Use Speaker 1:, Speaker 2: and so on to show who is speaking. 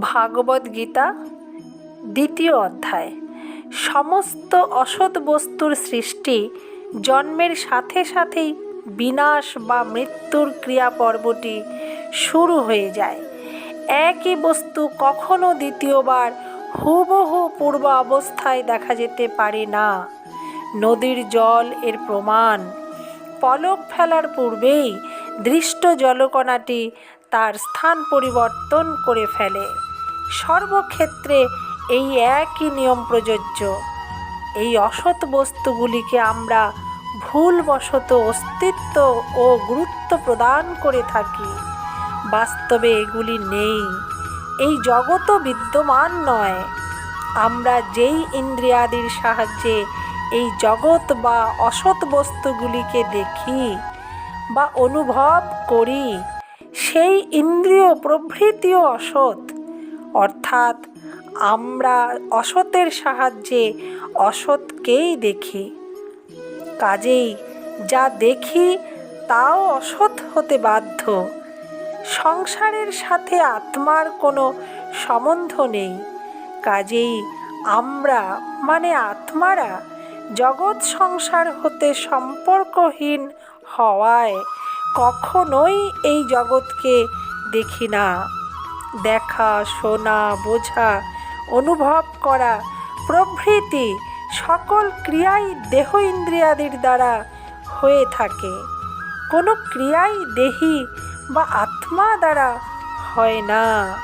Speaker 1: ভাগবত গীতা, দ্বিতীয় অধ্যায়। সমস্ত অসৎ বস্তুর সৃষ্টি জন্মের সাথে সাথেই বিনাশ বা মৃত্যুর ক্রিয়া পর্বটি শুরু হয়ে যায়। একই বস্তু কখনো দ্বিতীয়বার হুবহু পূর্ব অবস্থায় দেখা যেতে পারে না। নদীর জল এর প্রমাণ। পলক ফেলার পূর্বেই দৃষ্ট জলকণাটি তার স্থান পরিবর্তন করে ফেলে। সর্বক্ষেত্রে এই একই নিয়ম প্রযোজ্য। এই অসৎ বস্তুগুলিকে আমরা ভুলবশত অস্তিত্ব ও গুরুত্ব প্রদান করে থাকি। বাস্তবে এগুলি নেই। এই জগৎও বিদ্যমান নয়। আমরা যেই ইন্দ্রিয়াদির সাহায্যে এই জগৎ বা অসৎ বস্তুগুলিকে দেখি বা অনুভব করি, সেই ইন্দ্রিয় প্রভৃতিও অসৎ। অর্থাৎ আমরা অসতের সাহায্যে অসৎকেই দেখি। কাজেই যা দেখি তাও অসৎ হতে বাধ্য। সংসারের সাথে আত্মার কোনো সম্বন্ধ নেই। কাজেই আমরা মানে আত্মারা, জগৎ সংসার হতে সম্পর্কহীন হওয়ায় কখনোই এই জগৎকে দেখি না। দেখা, শোনা, বোঝা, অনুভব করা প্রভৃতি সকল ক্রিয়াই দেহ ইন্দ্রিয়াদির দ্বারা হয়ে থাকে। কোনো ক্রিয়াই দেহি বা আত্মা দ্বারা হয় না।